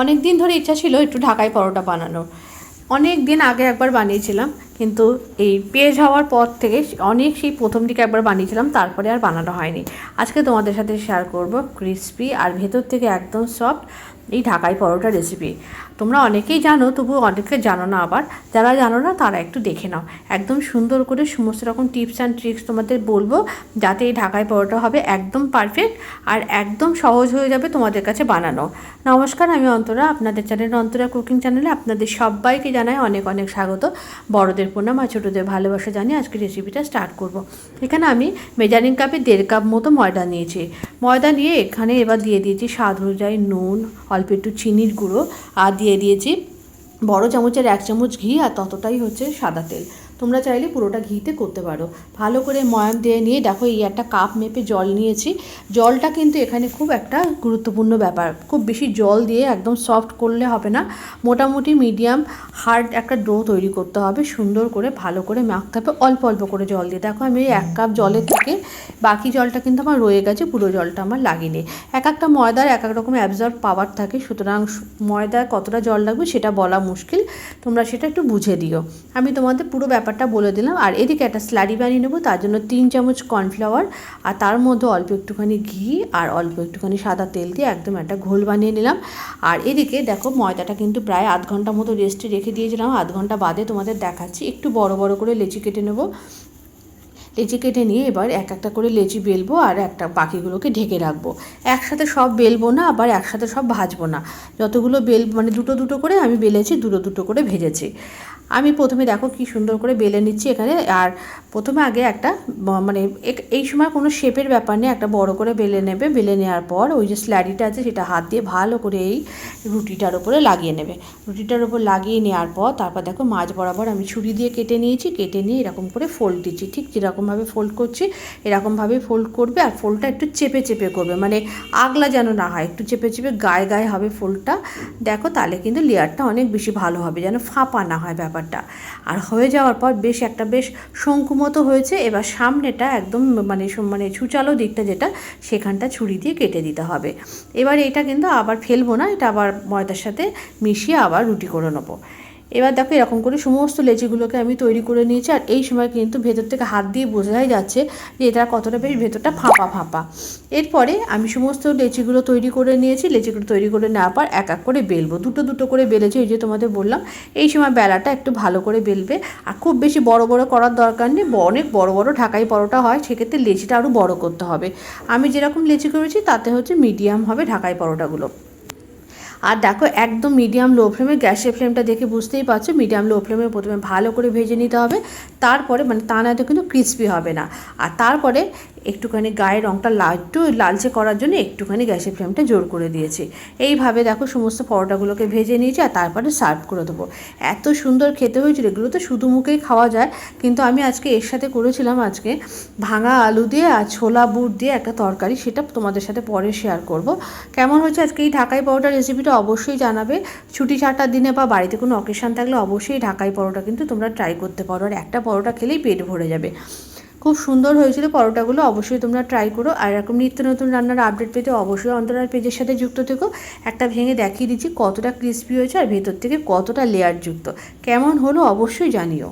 অনেক দিন ধরে ইচ্ছা ছিল একটু ঢাকাই পরোটা বানানোর। অনেক দিন আগে একবার বানিয়েছিলাম, কিন্তু এই পেজ হওয়ার পর থেকে অনেক সেই প্রথম দিকে একবার বানিয়েছিলাম, তারপরে আর বানানো হয়নি। আজকে তোমাদের সাথে শেয়ার করব ক্রিসপি আর ভেতর থেকে একদম সফট এই ঢাকাই পরোটা রেসিপি তোমরা অনেকেই জানো তবু অনেকে জানো না আবার। যারা জানো না, তারা একটু দেখে নাও। একদম সুন্দর করে সমস্ত রকম টিপস অ্যান্ড ট্রিক্স তোমাদের বলব, যাতে এই ঢাকাই পরোটা হবে একদম পারফেক্ট আর একদম সহজ হয়ে যাবে তোমাদের কাছে বানানো। নমস্কার, আমি অন্তরা, আপনাদের চ্যানেল অন্তরা কুকিং চ্যানেলে আপনাদের সবাইকে জানাই অনেক অনেক স্বাগত। বড়দের প্রণাম আর ছোটোদের ভালোবাসা জানিয়ে আজকে রেসিপিটা স্টার্ট করব। এখানে আমি মেজারিং কাপে দেড় কাপ মতো ময়দা নিয়েছি। ময়দা নিয়ে এখানে এবার দিয়ে দিয়েছি স্বাদ অনুযায়ী নুন, অল্প একটু চিনির গুঁড়ো, আর দিয়ে দিয়েছি বড় চামচের এক চামচ ঘি, আর ততটাই হচ্ছে সাদা তেল। তোমরা চাইলে পুরোটা ঘিতে করতে পারো। ভালো করে ময়াম দিয়ে নিয়ে দেখো এই একটা কাপ মেপে জল নিয়েছি। জলটা কিন্তু এখানে খুব একটা গুরুত্বপূর্ণ ব্যাপার। খুব বেশি জল দিয়ে একদম সফট করলে হবে না। মোটামুটি মিডিয়াম হার্ড একটা ডো তৈরি করতে হবে। সুন্দর করে, ভালো করে মাখতে হবে। অল্প অল্প করে জল দিয়ে। দেখো আমি এক কাপ জলের থেকে বাকি জলটা কিন্তু আমার রয়ে গেছে। পুরো জলটা আমার লাগেনি। এক একটা ময়দার এক এক রকম অ্যাবজর্ব পাওয়ার থাকে। সুতরাং ময়দায় কতটা জল লাগবে সেটা বলা মুশকিল। তোমরা সেটা একটু বুঝে দিও। আমি তোমাদের পুরো ব্যাপারটা বলে দিলাম। আর এদিকে একটা স্লারি বানিয়ে নেব, তার জন্য তিন চামচ কর্নফ্লাওয়ার, আর তার মধ্যে অল্প একটুখানি ঘি আর অল্প একটুখানি সাদা তেল দিয়ে একদম একটা ঘোল বানিয়ে নিলাম। আর এদিকে দেখো ময়দাটা কিন্তু প্রায় আধ ঘণ্টা মতো রেস্টে রেখে দিয়েছিলাম। আধ ঘণ্টা বাদে তোমাদের দেখাচ্ছি, একটু বড় বড় করে লেচি কেটে নেব। লেচি কেটে নিয়ে এবার এক একটা করে লেচি বেলবো আর একটা বাকিগুলোকে ঢেকে রাখব। একসাথে সব বেলবো না, আবার একসাথে সব ভাজবো না। যতগুলো বেল মানে দুটো দুটো করে আমি বেলেছি, দুটো দুটো করে ভেজেছি। আমি প্রথমে দেখো কি সুন্দর করে বেলে নিচ্ছি এখানে, আর প্রথমে আগে একটা মানে এই সময় কোনো শেপের ব্যাপার নেই, একটা বড় করে বেলে নেবে, বেলে নেওয়ার পর ওই যে স্ল্যারিটা আছে সেটা হাত দিয়ে ভালো করে এই রুটিটার উপরে লাগিয়ে নেবে। রুটিটার উপর লাগিয়ে নেওয়ার পর তারপর দেখো মাছ বরাবর আমি ছুরি দিয়ে কেটে নিয়েছি, কেটে নিয়ে এরকম করে ফোল্ড দিচ্ছি। ঠিক যেরকমভাবে ফোল্ড করছি এরকমভাবে ফোল্ড করবে, আর ফোল্ডটা একটু চেপে চেপে করবে মানে আগলা যেন না হয়, একটু চেপে চেপে গায়ে গায়ে হবে ফোল্ডটা দেখো তাহলে কিন্তু লেয়ারটা অনেক বেশি ভালো হবে, যেন ফাঁপা না হয় ব্যাপার ব্যাপারটা। আর হয়ে যাওয়ার পর বেশ একটা বেশ শঙ্কুমতো হয়েছে, এবার সামনেটা একদম মানে মানে ছুচালো দিকটা যেটা, সেখানটা ছুরি দিয়ে কেটে দিতে হবে। এবার এটা কিন্তু আবার ফেলব না, এটা আবার ময়দার সাথে মিশিয়ে আবার রুটি করে নেব। এবার দেখো এরকম করে সমস্ত লেচিগুলোকে আমি তৈরি করে নিয়েছি, আর এই সময় কিন্তু ভেতর থেকে হাত দিয়ে বোঝাই যাচ্ছে যে এটা কতটা বেশ ভেতরটা ফাঁপা ফাঁপা। এরপরে আমি সমস্ত লেচিগুলো তৈরি করে নিয়েছি, লেচিগুলো তৈরি করে নেওয়ার পর এক এক করে বেলবো। দুটো দুটো করে বেলেছি, এই যে তোমাদের বললাম। এই সময় বেলাটা একটু ভালো করে বেলবে। আর খুব বেশি বড় বড় করার দরকার নেই অনেক বড় বড় ঢাকাই পরোটা হয়, সেক্ষেত্রে লেচিটা আরও বড় করতে হবে। আমি যেরকম লেচি করেছি, তাতে হচ্ছে মিডিয়াম হবে ঢাকাই পরোটাগুলো। আর দেখো, একদম মিডিয়াম লো ফ্লেমে গ্যাসের ফ্লেমটা দেখে বুঝতেই পারছ মিডিয়াম লো ফ্লেমে প্রথমে ভালো করে ভেজে নিতে হবে। তারপরে মানে তা নয়তো কিন্তু ক্রিস্পি হবে না। আর তারপরে একটুখানি গায়ের রঙটা একটু লালচে করার জন্য একটুখানি গ্যাসের ফ্লেমটা জোর করে দিয়েছি। এইভাবে দেখো সমস্ত পরোটাগুলোকে ভেজে নিয়েছি আর তারপরে সার্ভ করে দেবো। এত সুন্দর খেতে হয়েছিল, এগুলো তো শুধু মুখেই খাওয়া যায়। কিন্তু আমি আজকে এর সাথে করেছিলাম আজকে ভাঙা আলু দিয়ে আর ছোলা বুট দিয়ে একটা তরকারি, সেটা তোমাদের সাথে পরে শেয়ার করব। কেমন হয়েছে আজকে এই ঢাকাই পরোটা রেসিপিটা অবশ্যই জানাবে। ছুটি ছাটার দিনে বা বাড়িতে কোনো অকেশান থাকলে অবশ্যই ঢাকাই পরোটা কিন্তু তোমরা ট্রাই করতে পারো। আর একটা পরোটা খেলেই পেট ভরে যাবে। খুব সুন্দর হয়েছিল পরোটাগুলো, অবশ্যই তোমরা ট্রাই করো। আর এরকম নিত্য নতুন রান্নার আপডেট পেতে অবশ্যই অন্তরার পেজের সাথে যুক্ত থেকো। একটা ভেঙে দেখিয়ে দিচ্ছি কতটা ক্রিস্পি হয়েছে আর ভেতর থেকে কতটা লেয়ার যুক্ত। কেমন হলো অবশ্যই জানিও।